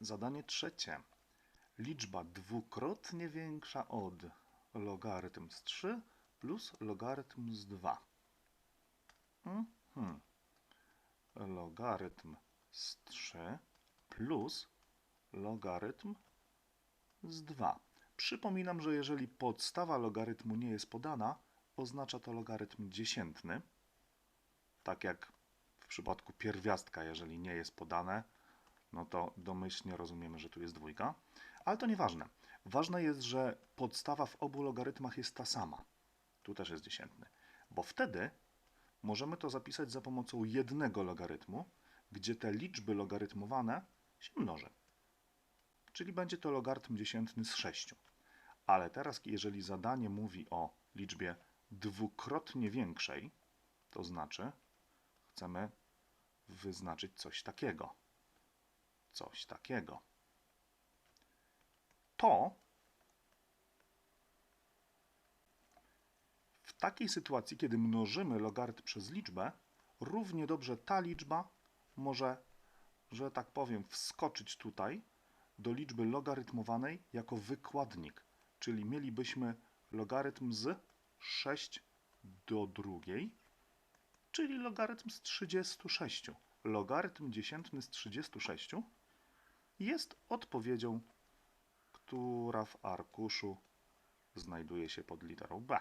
Zadanie trzecie. Liczba dwukrotnie większa od logarytm z 3 plus logarytm z 2. Mhm. Logarytm z 3 plus logarytm z 2. Przypominam, że jeżeli podstawa logarytmu nie jest podana, oznacza to logarytm dziesiętny. Tak jak w przypadku pierwiastka, jeżeli nie jest podane, no to domyślnie rozumiemy, że tu jest dwójka. Ale to nieważne. Ważne jest, że podstawa w obu logarytmach jest ta sama. Tu też jest dziesiętny. Bo wtedy możemy to zapisać za pomocą jednego logarytmu, gdzie te liczby logarytmowane się mnoży. Czyli będzie to logarytm dziesiętny z 6. Ale teraz, jeżeli zadanie mówi o liczbie dwukrotnie większej, to znaczy chcemy wyznaczyć coś takiego. Coś takiego. To w takiej sytuacji, kiedy mnożymy logarytm przez liczbę, równie dobrze ta liczba może, że tak powiem, wskoczyć tutaj do liczby logarytmowanej jako wykładnik. Czyli mielibyśmy logarytm z 6 do drugiej, czyli logarytm z 36. Logarytm dziesiętny z 36 jest odpowiedzią, która w arkuszu znajduje się pod literą B.